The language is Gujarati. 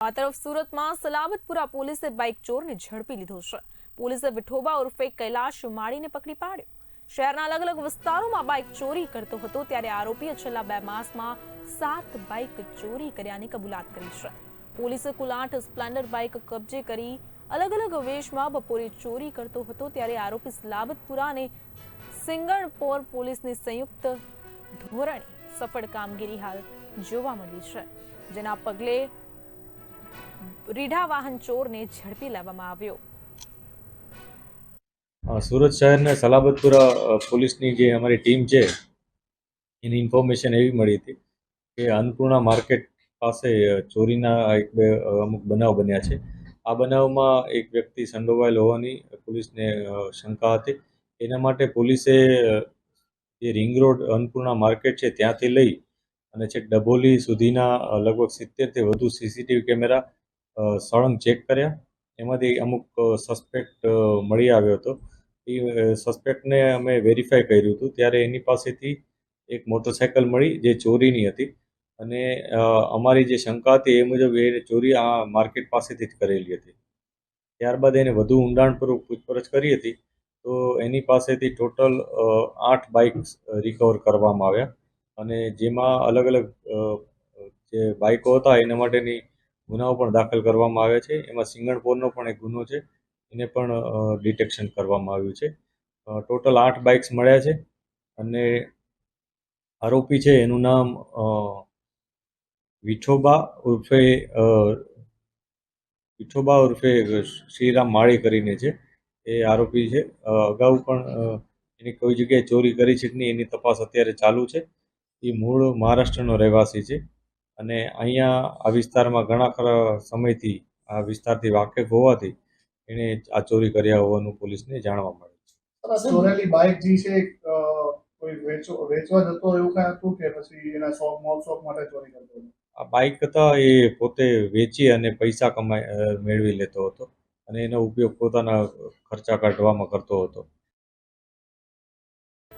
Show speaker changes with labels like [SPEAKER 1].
[SPEAKER 1] આ તરફ સુરતમાં સલાબતપુરા પોલીસે બાઇક ચોરને ઝડપી લીધો છે. પોલીસે વિઠોબા ઉર્ફે કૈલાશ માળીને પકડી પાડ્યો. શહેરના અલગ અલગ વિસ્તારોમાં બાઇક ચોરી કરતો હતો ત્યારે આરોપીએ છેલ્લા બે માસમાં સાત બાઇક ચોરી કર્યાની કબૂલાત કરી છે. પોલીસે કુલ આઠ સ્પ્લેન્ડર બાઇક કબજે કરી અલગ અલગ વેશમાં બપોરે ચોરી કરતો હતો ત્યારે આરોપી સલાબતપુરા અને સિંગણપોર પોલીસની સંયુક્ત ધોરણે સફળ કામગીરી હાલ જોવા મળી છે. જેના પગલે રીઢા વાહન ચોરને ઝડપી લેવામાં આવ્યો.
[SPEAKER 2] સુરત શહેરના સલાબતપુરા પોલીસની જે અમારી ટીમ છે, એની ઇન્ફોર્મેશન એવી મળી હતી કે અન્નપૂર્ણા માર્કેટ પાસે ચોરીના એક બે અમુક બનાવ બન્યા છે. આ બનાવમાં એક વ્યક્તિ સંડોવાયેલ હોવાની પોલીસને શંકા હતી. એના માટે પોલીસે જે રિંગ રોડ અન્નપૂર્ણા માર્કેટ છે, ત્યાંથી લઈ અને છેક ડભોલી સુધીના લગભગ સિત્તેરથી વધુ સીસીટીવી કેમેરા સળંગ ચેક કર્યા. એમાંથી અમુક સસ્પેક્ટ મળી આવ્યો હતો. એ સસ્પેક્ટને અમે વેરીફાઈ કર્યું હતું. ત્યારે એની પાસેથી એક મોટરસાયકલ મળી જે ચોરીની હતી. અને અમારી જે શંકા હતી એ મુજબ એ ચોરી આ માર્કેટ પાસેથી જ કરેલી હતી. ત્યારબાદ એને વધુ ઊંડાણપૂર્વક પૂછપરછ કરી હતી. તો એની પાસેથી ટોટલ આઠ બાઇક્સ રિકવર કરવામાં આવ્યા. અને જેમાં અલગ અલગ જે બાઇકો હતા, એના માટેની ગુનાઓ પણ દાખલ કરવામાં આવ્યા છે. એમાં સિંગણપોરનો પણ એક ગુનો છે. એને પણ ડિટેક્શન કરવામાં આવ્યું છે. ટોટલ આઠ બાઇક્સ મળ્યા છે. અને આરોપી છે, એનું નામ વિઠોબા ઉર્ફે વિઠોબા ઉર્ફે શ્રીરામ માળી કરીને છે. એ આરોપી છે. અગાઉ પણ એની કોઈ જગ્યાએ ચોરી કરી છે કે નહીં એની તપાસ અત્યારે ચાલુ છે. એ મૂળ મહારાષ્ટ્રનો રહેવાસી છે. અને અહીંયા આ વિસ્તારમાં ઘણા ખરા સમયથી આ વિસ્તારથી વાકેફ હોવાથી એણે આ ચોરી કર્યા હોવાનું પોલીસને જાણવા મળે છે.
[SPEAKER 3] ચોરેલી બાઇક જે છે કોઈ વેચવા જતો એવું કાંઈ હતું કે પછી એના શોપ મોલ શોપ માટે ચોરી કરતો હતો?
[SPEAKER 2] આ બાઇક હતા એ પોતે વેચી અને પૈસા કમાઈ મેળવી લેતો હતો અને એનો ઉપયોગ પોતાના ખર્ચા કાઢવામાં કરતો હતો.